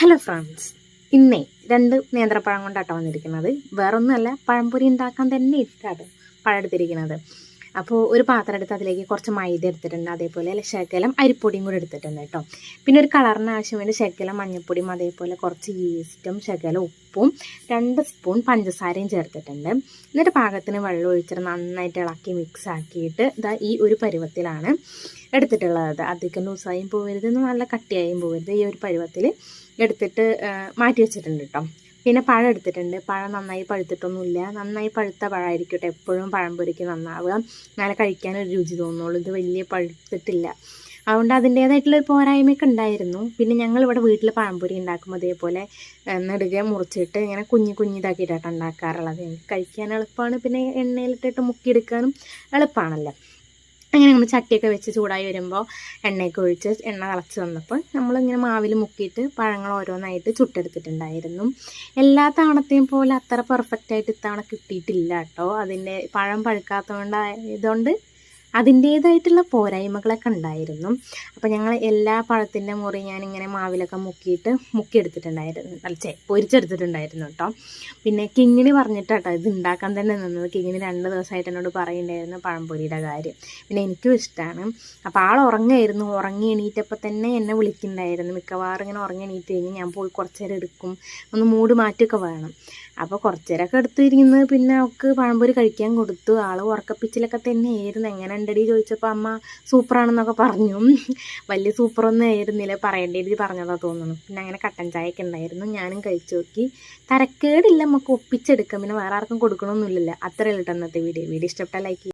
Hello friends ഇന്നേ രണ്ട് നേന്ത്രപ്പഴം കൊണ്ടാട്ടോ വന്നിരിക്കുന്നത്. വേറൊന്നുമല്ല പഴംപൊരി ഉണ്ടാക്കാൻ തന്നെ ഇട്ടാട്ടോ പഴം എടുത്തിരിക്കുന്നത്. അപ്പോൾ ഒരു പാത്രം എടുത്ത് അതിലേക്ക് കുറച്ച് മൈദ എടുത്തിട്ടുണ്ട് അതേപോലെ ശകലം അരിപ്പൊടിയും കൂടി എടുത്തിട്ടുണ്ട് കേട്ടോ. പിന്നെ ഒരു കളറിന് ആവശ്യം വേണ്ടി ശകലം മഞ്ഞൾപ്പൊടിയും അതേപോലെ കുറച്ച് ഈസ്റ്റും ശകലം ഉപ്പും രണ്ട് സ്പൂൺ പഞ്ചസാരയും ചേർത്തിട്ടുണ്ട്. എന്നിട്ട് പാകത്തിന് വെള്ളം ഒഴിച്ചിട്ട് നന്നായിട്ട് ഇളക്കി മിക്സ് ആക്കിയിട്ട് ഇതാ ഈ ഒരു പരുവത്തിലാണ് എടുത്തിട്ടുള്ളത്. അധികം ലൂസായും പോകരുത് നല്ല കട്ടിയായും പോകരുത് ഈ ഒരു പരുവത്തിൽ എടുത്തിട്ട് മാറ്റി വെച്ചിട്ടുണ്ട് കേട്ടോ. പിന്നെ പഴം എടുത്തിട്ടുണ്ട്. പഴം നന്നായി പഴുത്തിട്ടൊന്നുമില്ല. നന്നായി പഴുത്ത പഴമായിരിക്കട്ടെ. എപ്പോഴും പഴംപൊരിക്ക് നന്നാവുക. നല്ല കഴിക്കാൻ ഒരു രുചി തോന്നുള്ളൂ. ഇത് വലിയ പഴുത്തിട്ടില്ല. അതുകൊണ്ട് അതിന്റേതായിട്ടുള്ള പോരായ്മയൊക്കെ ഉണ്ടായിരുന്നു. പിന്നെ ഞങ്ങൾ ഇവിടെ വീട്ടിൽ പഴംപൊരി ഉണ്ടാക്കുമ്പോൾ അതേപോലെ നെടുകെ മുറിച്ചിട്ട് ഇങ്ങനെ കുഞ്ഞു കുഞ്ഞിതാക്കിയിട്ടാണ് ഉണ്ടാക്കാറുള്ളത്. കഴിക്കാൻ എളുപ്പമാണ്. പിന്നെ എണ്ണയിലിട്ടിട്ട് മുക്കിയെടുക്കാനും എളുപ്പമാണല്ലോ. അങ്ങനെ നമ്മൾ ചട്ടിയൊക്കെ വെച്ച് ചൂടായി വരുമ്പോൾ എണ്ണയൊക്കെ ഒഴിച്ച് എണ്ണ തിളച്ച് വന്നപ്പോൾ നമ്മളിങ്ങനെ മാവിൽ മുക്കിയിട്ട് പഴങ്ങൾ ഓരോന്നായിട്ട് ചുട്ടെടുത്തിട്ടുണ്ടായിരുന്നു. എല്ലാ തവണത്തെയും പോലെ അത്ര പെർഫെക്റ്റായിട്ട് ഇത്തവണ കിട്ടിയിട്ടില്ല കേട്ടോ. അതിന്റെ പഴം പഴുക്കാത്തതുകൊണ്ട് ഇതുകൊണ്ട് അതിന്റേതായിട്ടുള്ള പോരായ്മകളൊക്കെ ഉണ്ടായിരുന്നു. അപ്പോൾ ഞങ്ങൾ എല്ലാ പഴത്തിന്റെ മുറി ഞാനിങ്ങനെ മാവിലൊക്കെ മുക്കിയിട്ട് മുക്കിയെടുത്തിട്ടുണ്ടായിരുന്നു. അല്ല പൊരിച്ചെടുത്തിട്ടുണ്ടായിരുന്നു കേട്ടോ. പിന്നെ കിങ്ങിണി പറഞ്ഞിട്ടാട്ടോ ഇത് ഉണ്ടാക്കാൻ തന്നെ നിന്നത്. കിങ്ങിണി രണ്ട് ദിവസമായിട്ട് എന്നോട് പറയുന്നുണ്ടായിരുന്നു പഴംപൊരിയുടെ കാര്യം. പിന്നെ എനിക്കും ഇഷ്ടമാണ് അപ്പോൾ ആൾ ഉറങ്ങായിരുന്നു. ഉറങ്ങി എണീറ്റപ്പോൾ തന്നെ എന്നെ വിളിക്കുന്നുണ്ടായിരുന്നു. മിക്കവാറും ഇങ്ങനെ ഉറങ്ങി എണീറ്റ് കഴിഞ്ഞ് ഞാൻ പോയി കുറച്ച് നേരം എടുക്കും. ഒന്ന് മൂട് മാറ്റമൊക്കെ വേണം. അപ്പോൾ കുറച്ച് നേരമൊക്കെ എടുത്തിരിക്കുന്നത് പിന്നെ അവൾക്ക് പഴംപൊരി കഴിക്കാൻ കൊടുത്തു. ആൾ ഉറക്കപ്പിച്ചിലൊക്കെ തന്നെ ആയിരുന്നു എങ്ങനെ ഉണ്ടടി ചോദിച്ചപ്പോൾ അമ്മ സൂപ്പറാണെന്നൊക്കെ പറഞ്ഞു. വലിയ സൂപ്പറൊന്നും ആയിരുന്നില്ല. പറയേണ്ട രീതി പറഞ്ഞതാണ് തോന്നുന്നു. പിന്നെ അങ്ങനെ കട്ടൻ ചായയൊക്കെ ഉണ്ടായിരുന്നു. ഞാനും കഴിച്ചു നോക്കി. തരക്കേടില്ല. നമുക്ക് ഒപ്പിച്ചെടുക്കാം. പിന്നെ വേറെ ആർക്കും കൊടുക്കണമൊന്നുമില്ലല്ലോ അത്രയല്ല കേട്ടോ ഇന്നത്തെ വീഡിയോ. വീഡിയോ ഇഷ്ടപ്പെട്ടാൽ ലൈക്ക്